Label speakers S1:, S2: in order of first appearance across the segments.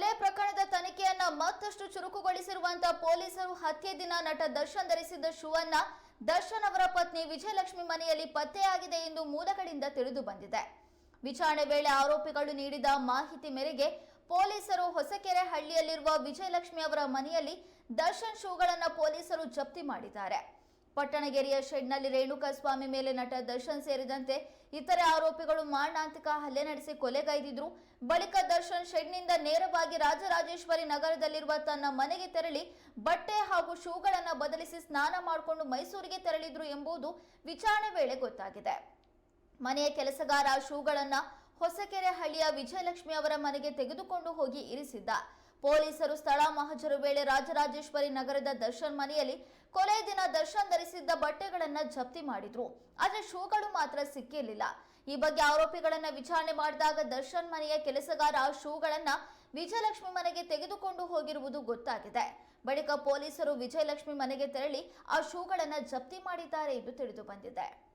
S1: ಕೊಲೆ ಪ್ರಕರಣದ ತನಿಖೆಯನ್ನ ಮತ್ತಷ್ಟು ಚುರುಕುಗೊಳಿಸಿರುವಂತಹ ಪೊಲೀಸರು ಹತ್ಯೆ ದಿನ ನಟ ದರ್ಶನ್ ಧರಿಸಿದ್ದ ಶೂವನ್ನ ದರ್ಶನ್ ಅವರ ಪತ್ನಿ ವಿಜಯಲಕ್ಷ್ಮಿ ಮನೆಯಲ್ಲಿ ಪತ್ತೆಯಾಗಿದೆ ಎಂದು ಮೂಲಗಳಿಂದ ತಿಳಿದು ಬಂದಿದೆ. ವಿಚಾರಣೆ ವೇಳೆ ಆರೋಪಿಗಳು ನೀಡಿದ ಮಾಹಿತಿ ಮೇರೆಗೆ ಪೊಲೀಸರು ಹೊಸಕೆರೆ ಹಳ್ಳಿಯಲ್ಲಿರುವ ವಿಜಯಲಕ್ಷ್ಮಿ ಅವರ ಮನೆಯಲ್ಲಿ ದರ್ಶನ್ ಶೂಗಳನ್ನು ಪೊಲೀಸರು ಜಪ್ತಿ ಮಾಡಿದ್ದಾರೆ. ಪಟ್ಟಣಗೆರೆಯ ಶೆಡ್ನಲ್ಲಿ ರೇಣುಕಾಸ್ವಾಮಿ ಮೇಲೆ ನಟ ದರ್ಶನ್ ಸೇರಿದಂತೆ ಇತರೆ ಆರೋಪಿಗಳು ಮಾರಣಾಂತಿಕ ಹಲ್ಲೆ ನಡೆಸಿ ಕೊಲೆಗೈದಿದ್ರು ಬಳಿಕ ದರ್ಶನ್ ಶೆಡ್ನಿಂದ ನೇರವಾಗಿ ರಾಜರಾಜೇಶ್ವರಿ ನಗರದಲ್ಲಿರುವ ತನ್ನ ಮನೆಗೆ ತೆರಳಿ ಬಟ್ಟೆ ಹಾಗೂ ಶೂಗಳನ್ನು ಬದಲಿಸಿ ಸ್ನಾನ ಮಾಡಿಕೊಂಡು ಮೈಸೂರಿಗೆ ತೆರಳಿದ್ರು ಎಂಬುದು ವಿಚಾರಣೆ ವೇಳೆ ಗೊತ್ತಾಗಿದೆ. ಮನೆಯ ಕೆಲಸಗಾರ ಶೂಗಳನ್ನು ಹೊಸಕೆರೆ ಹಳ್ಳಿಯ ವಿಜಯಲಕ್ಷ್ಮಿ ಅವರ ಮನೆಗೆ ತೆಗೆದುಕೊಂಡು ಹೋಗಿ ಇರಿಸಿದ್ದ. ಪೊಲೀಸರು ಸ್ಥಳ ಮಹಜರು ವೇಳೆ ರಾಜರಾಜೇಶ್ವರಿ ನಗರದ ದರ್ಶನ್ ಮನೆಯಲ್ಲಿ ಕೊಲೆ ದಿನ ದರ್ಶನ್ ಧರಿಸಿದ್ದ ಬಟ್ಟೆಗಳನ್ನ ಜಪ್ತಿ ಮಾಡಿದ್ರು. ಆದ್ರೆ ಶೂಗಳು ಮಾತ್ರ ಸಿಕ್ಕಿರಲಿಲ್ಲ. ಈ ಬಗ್ಗೆ ಆರೋಪಿಗಳನ್ನ ವಿಚಾರಣೆ ಮಾಡಿದಾಗ ದರ್ಶನ್ ಮನೆಯ ಕೆಲಸಗಾರ ಶೂಗಳನ್ನ ವಿಜಯಲಕ್ಷ್ಮಿ ಮನೆಗೆ ತೆಗೆದುಕೊಂಡು ಹೋಗಿರುವುದು ಗೊತ್ತಾಗಿದೆ. ಬಳಿಕ ಪೊಲೀಸರು ವಿಜಯಲಕ್ಷ್ಮಿ ಮನೆಗೆ ತೆರಳಿ ಆ ಶೂಗಳನ್ನ ಜಪ್ತಿ ಮಾಡಿದ್ದಾರೆ ಎಂದು ತಿಳಿದು ಬಂದಿದೆ.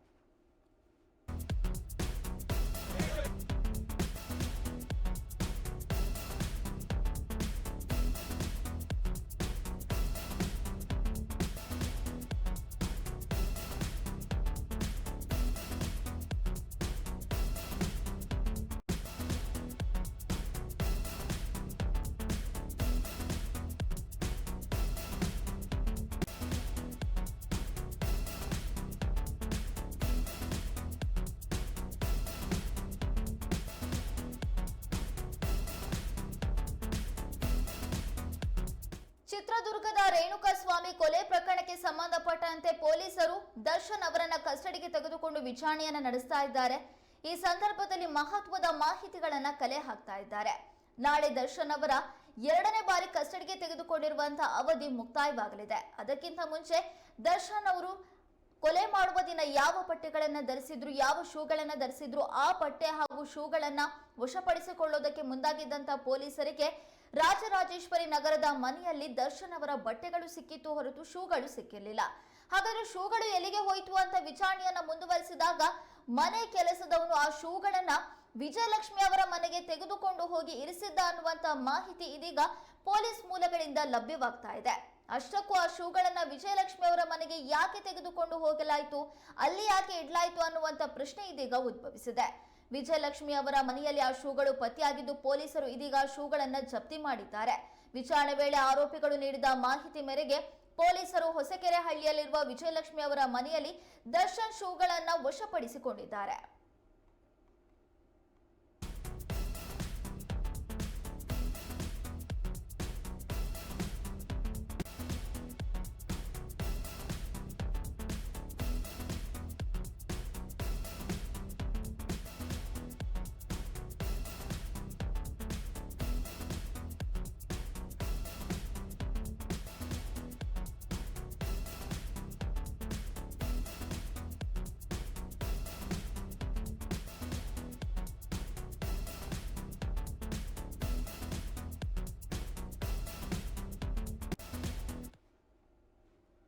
S1: ಚಿತ್ರದುರ್ಗದ ರೇಣುಕಾಸ್ವಾಮಿ ಕೊಲೆ ಪ್ರಕರಣಕ್ಕೆ ಸಂಬಂಧಪಟ್ಟಂತೆ ಪೊಲೀಸರು ದರ್ಶನ್ ಅವರನ್ನ ಕಸ್ಟಡಿಗೆ ತೆಗೆದುಕೊಂಡು ವಿಚಾರಣೆಯನ್ನ ನಡೆಸ್ತಾ ಇದ್ದಾರೆ. ಈ ಸಂದರ್ಭದಲ್ಲಿ ಮಹತ್ವದ ಮಾಹಿತಿಗಳನ್ನ ಕಲೆ ಹಾಕ್ತಾ ಇದ್ದಾರೆ. ನಾಳೆ ದರ್ಶನ್ ಅವರ ಎರಡನೇ ಬಾರಿ ಕಸ್ಟಡಿಗೆ ತೆಗೆದುಕೊಂಡಿರುವಂತಹ ಅವಧಿ ಮುಕ್ತಾಯವಾಗಲಿದೆ. ಅದಕ್ಕಿಂತ ಮುಂಚೆ ದರ್ಶನ್ ಅವರು ಕೊಲೆ ಮಾಡುವ ದಿನ ಯಾವ ಬಟ್ಟೆಗಳನ್ನ ಧರಿಸಿದ್ರು, ಯಾವ ಶೂಗಳನ್ನ ಧರಿಸಿದ್ರು, ಆ ಬಟ್ಟೆ ಹಾಗೂ ಶೂಗಳನ್ನ ವಶಪಡಿಸಿಕೊಳ್ಳೋದಕ್ಕೆ ಮುಂದಾಗಿದ್ದಂತ ಪೊಲೀಸರಿಗೆ ರಾಜರಾಜೇಶ್ವರಿ ನಗರದ ಮನೆಯಲ್ಲಿ ದರ್ಶನ್ ಅವರ ಬಟ್ಟೆಗಳು ಸಿಕ್ಕಿತ್ತು ಹೊರತು ಶೂಗಳು ಸಿಕ್ಕಿರಲಿಲ್ಲ. ಹಾಗಾದ್ರೆ ಶೂಗಳು ಎಲ್ಲಿಗೆ ಹೋಯಿತು ಅಂತ ವಿಚಾರಣೆಯನ್ನ ಮುಂದುವರಿಸಿದಾಗ ಮನೆ ಕೆಲಸದವನು ಆ ಶೂಗಳನ್ನ ವಿಜಯಲಕ್ಷ್ಮಿ ಅವರ ಮನೆಗೆ ತೆಗೆದುಕೊಂಡು ಹೋಗಿ ಇರಿಸಿದ್ದ ಅನ್ನುವಂತ ಮಾಹಿತಿ ಇದೀಗ ಪೊಲೀಸ್ ಮೂಲಗಳಿಂದ ಲಭ್ಯವಾಗ್ತಾ ಇದೆ. ಅಷ್ಟಕ್ಕೂ ಆ ಶೂಗಳನ್ನ ವಿಜಯಲಕ್ಷ್ಮಿ ಅವರ ಮನೆಗೆ ಯಾಕೆ ತೆಗೆದುಕೊಂಡು ಹೋಗಲಾಯಿತು? ಅಲ್ಲಿ ಯಾಕೆ ಇಡಲಾಯಿತು ಅನ್ನುವಂತ ಪ್ರಶ್ನೆ ಇದೀಗ ಉದ್ಭವಿಸಿದೆ. ವಿಜಯಲಕ್ಷ್ಮಿ ಅವರ ಮನೆಯಲ್ಲಿ ಆ ಶೂಗಳು ಪತ್ತೆಯಾಗಿದ್ದು ಪೊಲೀಸರು ಇದೀಗ ಶೂಗಳನ್ನ ಜಪ್ತಿ ಮಾಡಿದ್ದಾರೆ. ವಿಚಾರಣೆ ವೇಳೆ ಆರೋಪಿಗಳು ನೀಡಿದ ಮಾಹಿತಿ ಮೇರೆಗೆ ಪೊಲೀಸರು ಹೊಸಕೆರೆ ಹಳ್ಳಿಯಲ್ಲಿರುವ ವಿಜಯಲಕ್ಷ್ಮಿ ಅವರ ಮನೆಯಲ್ಲಿ ದರ್ಶನ್ ಶೂಗಳನ್ನ ವಶಪಡಿಸಿಕೊಂಡಿದ್ದಾರೆ.